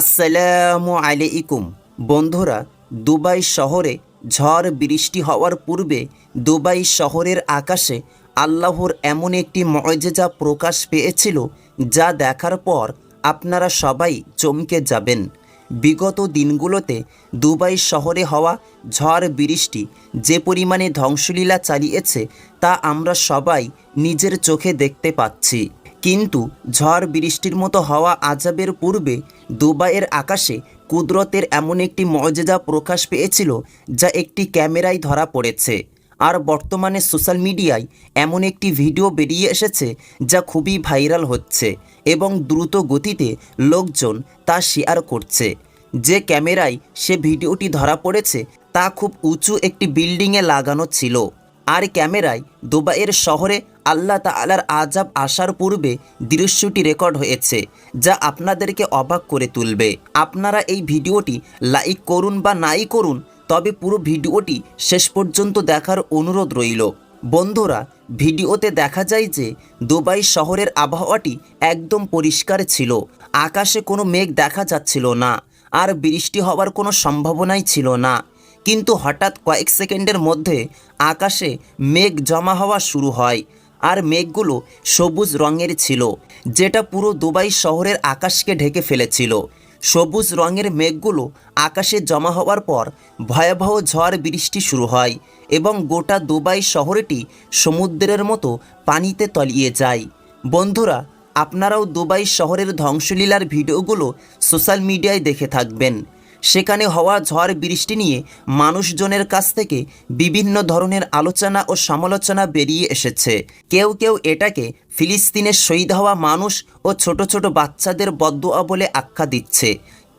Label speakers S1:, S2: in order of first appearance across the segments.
S1: আসসালামু আলাইকুম। বন্ধুরা, দুবাই শহরে ঝড় বৃষ্টি হওয়ার পূর্বে দুবাই শহরের আকাশে আল্লাহর এমন একটি মজেজা প্রকাশ পেয়েছিল যা দেখার পর আপনারা সবাই চমকে যাবেন। বিগত দিনগুলোতে দুবাই শহরে হওয়া ঝড় বৃষ্টি যে পরিমাণে ধ্বংসলীলা চালিয়েছে তা আমরা সবাই নিজের চোখে দেখতে পাচ্ছি। কিন্তু ঝড় বৃষ্টির মতো হওয়া আজাবের পূর্বে দুবাইয়ের আকাশে কুদরতের এমন একটি মর্যাদা প্রকাশ পেয়েছিল যা একটি ক্যামেরায় ধরা পড়েছে। আর বর্তমানে সোশ্যাল মিডিয়ায় এমন একটি ভিডিও বেরিয়ে এসেছে যা খুবই ভাইরাল হচ্ছে এবং দ্রুত গতিতে লোকজন তা শেয়ার করছে। যে ক্যামেরায় সে ভিডিওটি ধরা পড়েছে তা খুব উঁচু একটি বিল্ডিংয়ে লাগানো ছিল। আর ক্যামেরায় দুবাইয়ের শহরে আল্লাহ তালার আজাব আসার পূর্বে দৃশ্যটি রেকর্ড হয়েছে, যা আপনাদেরকে অবাক করে তুলবে। আপনারা এই ভিডিওটি লাইক করুন বা নাই করুন, তবে পুরো ভিডিওটি শেষ পর্যন্ত দেখার অনুরোধ রইল। বন্ধুরা, ভিডিওতে দেখা যায় যে দুবাই শহরের আবহাওয়াটি একদম পরিষ্কার ছিল, আকাশে কোনো মেঘ দেখা যাচ্ছিল না, আর বৃষ্টি হওয়ার কোনো সম্ভাবনাই ছিল না। কিন্তু হঠাৎ কয়েক সেকেন্ডের মধ্যে আকাশে মেঘ জমা হওয়া শুরু হয় আর মেঘগুলো সবুজ রঙের ছিল, যেটা পুরো দুবাই শহরের আকাশকে ঢেকে ফেলেছিল। সবুজ রঙের মেঘগুলো আকাশে জমা হওয়ার পর ভয়াবহ ঝড় বৃষ্টি শুরু হয় এবং গোটা দুবাই শহরটি সমুদ্রের মতো পানিতে তলিয়ে যায়। বন্ধুরা, আপনারাও দুবাই শহরের ধ্বংসলীলার ভিডিওগুলো সোশ্যাল মিডিয়ায় দেখে থাকবেন। সেখানে হওয়া ঝড় বৃষ্টি নিয়ে মানুষজনের কাছ থেকে বিভিন্ন ধরনের আলোচনা ও সমালোচনা বেরিয়ে এসেছে। কেউ কেউ এটাকে ফিলিস্তিনের শহীদ হওয়া মানুষ ও ছোট ছোট বাচ্চাদের বদুয়া বলে আখ্যা দিচ্ছে।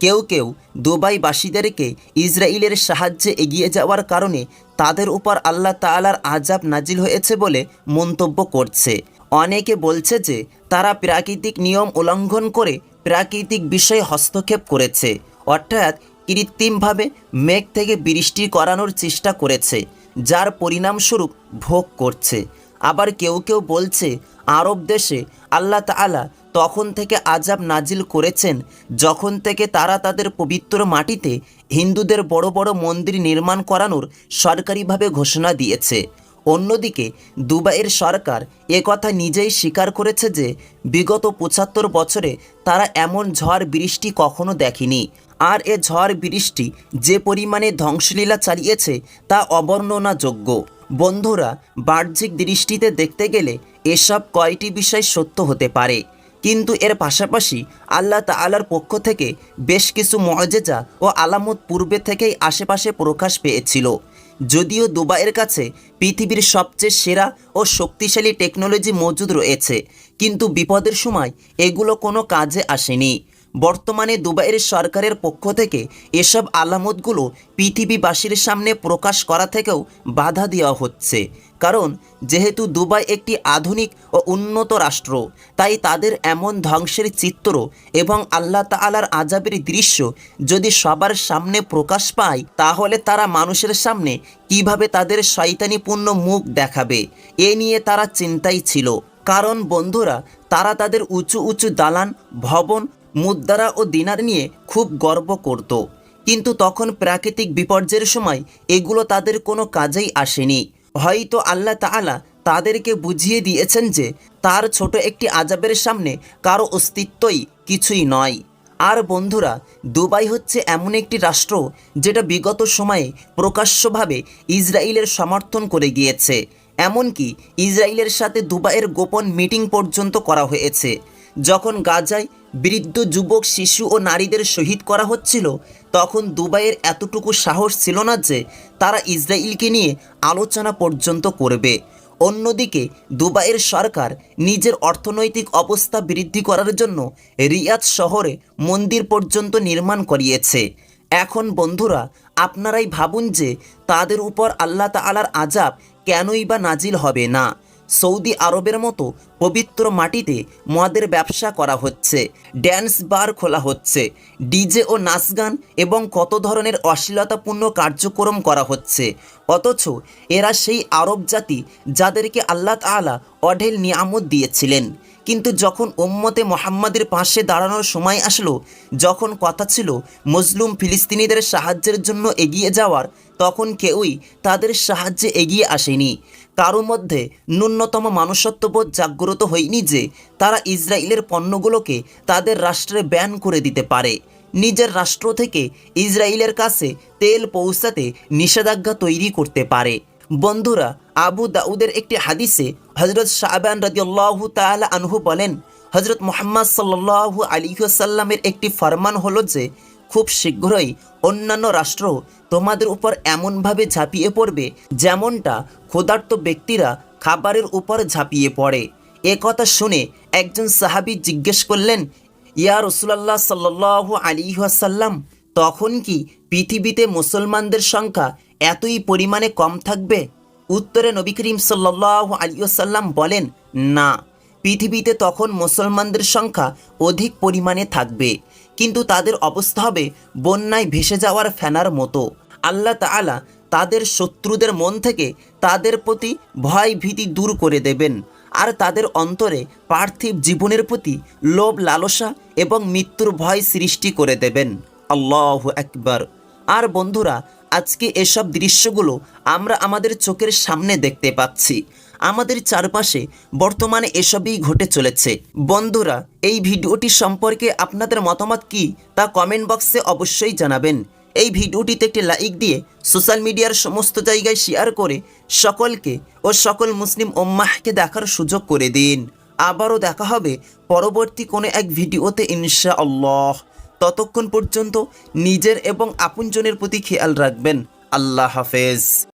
S1: কেউ কেউ দুবাইবাসীদেরকে ইসরায়েলের সাহায্যে এগিয়ে যাওয়ার কারণে তাদের উপর আল্লাহ তালার আজাব নাজিল হয়েছে বলে মন্তব্য করছে। অনেকে বলছে যে তারা প্রাকৃতিক নিয়ম উল্লঙ্ঘন করে প্রাকৃতিক বিষয়ে হস্তক্ষেপ করেছে। অর্থাৎ কৃত্রিমভাবে মেঘ থেকে বৃষ্টি করানোর চেষ্টা করেছে, যার পরিণামস্বরূপ ভোগ করছে। আবার কেউ কেউ বলছে, আরব দেশে আল্লাহ তাআলা তখন থেকে আজাব নাজিল করেছেন, যখন থেকে তারা তাদের পবিত্র মাটিতে হিন্দুদের বড় বড় মন্দির নির্মাণ করানোর সরকারিভাবে ঘোষণা দিয়েছে। অন্যদিকে, দুবাইয়ের সরকার কথা নিজেই স্বীকার করেছে যে, বিগত পঁচাত্তর বছরে তারা এমন ঝড় বৃষ্টি কখনো দেখেনি। আর এ ঝড় বৃষ্টি যে পরিমাণে ধ্বংসলীলা চালিয়েছে তা অবর্ণনাযোগ্য। বন্ধুরা, বাহ্যিক দৃষ্টিতে দেখতে গেলে এসব কয়টি বিষয় সত্য হতে পারে। কিন্তু এর পাশাপাশি আল্লাহ তাআলার পক্ষ থেকে বেশ কিছু মজেজা ও আলামত পূর্বে থেকেই আশেপাশে প্রকাশ পেয়েছিল। যদিও দুবাইয়ের কাছে পৃথিবীর সবচেয়ে সেরা ও শক্তিশালী টেকনোলজি মজুদ রয়েছে, কিন্তু বিপদের সময় এগুলো কোনো কাজে আসেনি। বর্তমানে দুবাইয়ের সরকারের পক্ষ থেকে এসব আলামতগুলো পৃথিবীবাসীর সামনে প্রকাশ করা থেকেও বাধা দেওয়া হচ্ছে। কারণ, যেহেতু দুবাই একটি আধুনিক ও উন্নত রাষ্ট্র, তাই তাদের এমন ধ্বংসের চিত্র এবং আল্লাহ তাআলার আজাবের দৃশ্য যদি সবার সামনে প্রকাশ পায়, তাহলে তারা মানুষের সামনে কীভাবে তাদের শয়তানিপূর্ণ মুখ দেখাবে, এ নিয়ে তারা চিন্তাই ছিল। কারণ বন্ধুরা, তারা তাদের উঁচু উঁচু দালান, ভবন মুদ্রা ও দিনার নিয়ে খুব গর্ব করত। কিন্তু তখন প্রাকৃতিক বিপর্যয়ের সময় এগুলো তাদের কোনো কাজেই আসেনি। হয়তো আল্লাহ তাআলা তাদেরকে বুঝিয়ে দিয়েছেন যে, তার ছোট একটি আজাবের সামনে কারও অস্তিত্বই কিছুই নয়। আর বন্ধুরা, দুবাই হচ্ছে এমন একটি রাষ্ট্র যেটা বিগত সময়ে প্রকাশ্যভাবে ইসরায়েলের সমর্থন করে গিয়েছে। এমনকি ইসরায়েলের সাথে দুবাইয়ের গোপন মিটিং পর্যন্ত করা হয়েছে। যখন গাজায় বৃদ্ধ যুবক, শিশু ও নারীদের শহীদ করা হচ্ছিল। তখন দুবাইয়ের এতটুকু সাহস ছিল না যে তারা ইসরায়েলকে নিয়ে আলোচনা পর্যন্ত করবে। অন্যদিকে দুবাইয়ের সরকার নিজের অর্থনৈতিক অবস্থা বৃদ্ধি করার জন্য রিয়াদ শহরে মন্দির পর্যন্ত নির্মাণ করিয়েছে। এখন বন্ধুরা, আপনারাই ভাবুন যে তাদের উপর আল্লাহ তাআলার আজাব কেনই বা নাজিল হবে না। সৌদি আরবের মতো পবিত্র মাটিতে মদের ব্যবসা করা হচ্ছে, ড্যান্স বার খোলা হচ্ছে, ডিজে ও নাচ গান এবং কত ধরনের অশ্লীলতাপূর্ণ কার্যক্রম করা হচ্ছে। অথচ এরা সেই আরব জাতি যাদেরকে আল্লাহ তাআলা অঢেল নিয়ামত দিয়েছিলেন। কিন্তু যখন ওম্মতে মোহাম্মদের পাশে দাঁড়ানোর সময় আসলো, যখন কথা ছিল মজলুম ফিলিস্তিনিদের সাহায্যের জন্য এগিয়ে যাওয়ার, তখন কেউই তাদের সাহায্যে এগিয়ে আসেনি। কারও মধ্যে ন্যূনতম মানুষত্ববোধ জাগ্রত হয়নি যে তারা ইসরায়েলের পণ্যগুলোকে তাদের রাষ্ট্রে ব্যান করে দিতে পারে। নিজের রাষ্ট্র থেকে ইসরায়েলের কাছে তেল পৌঁছাতে নিষেধাজ্ঞা তৈরি করতে পারে। বন্ধুরা, আবু দাউদের একটি হাদিসে হজরত শাহবান রাদিয়াল্লাহু তাআলা আনহু বলেন হজরত মোহাম্মদ সাল্লাল্লাহু আলাইহি ওয়াসাল্লামের একটি ফরমান হলো যে খুব শীঘ্রই অন্যান্য রাষ্ট্র তোমাদের উপর এমনভাবে ঝাঁপিয়ে পড়বে যেমনটা ক্ষুধার্ত ব্যক্তিরা খাবারের উপর ঝাঁপিয়ে পড়ে। এ কথা শুনে একজন সাহাবী জিজ্ঞেস করলেন, ইয়া রসুলাল্লাহ সাল্লাহ আলী আসাল্লাম তখন কি পৃথিবীতে মুসলমানদের সংখ্যা এতই পরিমাণে কম থাকবে? উত্তরে নবী করিম সাল্লাহ আলী আসাল্লাম বলেন, না, পৃথিবীতে তখন মুসলমানদের সংখ্যা অধিক পরিমাণে থাকবে। কিন্তু তাদের অবস্থা হবে বন্যায় ভেসে যাওয়ার ফেনার মতো। আল্লাহ তাআলা তাদের শত্রুদের মন থেকে তাদের প্রতি ভয় ভীতি দূর করে দেবেন আর তাদের অন্তরে পার্থিব জীবনের প্রতি লোভ, লালসা এবং মৃত্যুর ভয় সৃষ্টি করে দেবেন। আল্লাহ একবার আর বন্ধুরা, আজকে এসব দৃশ্যগুলো আমরা আমাদের চোখের সামনে দেখতে পাচ্ছি। আমাদের চারপাশে বর্তমানে এসবই ঘটে চলেছে। বন্ধুরা, এই ভিডিওটি সম্পর্কে আপনাদের মতামত কি তা কমেন্ট বক্সে অবশ্যই জানাবেন। এই ভিডিওটিতে একটি লাইক দিয়ে সোশ্যাল মিডিয়ার সমস্ত জায়গায় শেয়ার করে সকলকে ও সকল মুসলিম ওম্মাহকে দেখার সুযোগ করে দিন। আবারও দেখা হবে পরবর্তী কোনো এক ভিডিওতে ইনশা আল্লাহ ততক্ষণ পর্যন্ত নিজের এবং আপনজনের প্রতি খেয়াল রাখবেন। আল্লাহ হাফেজ।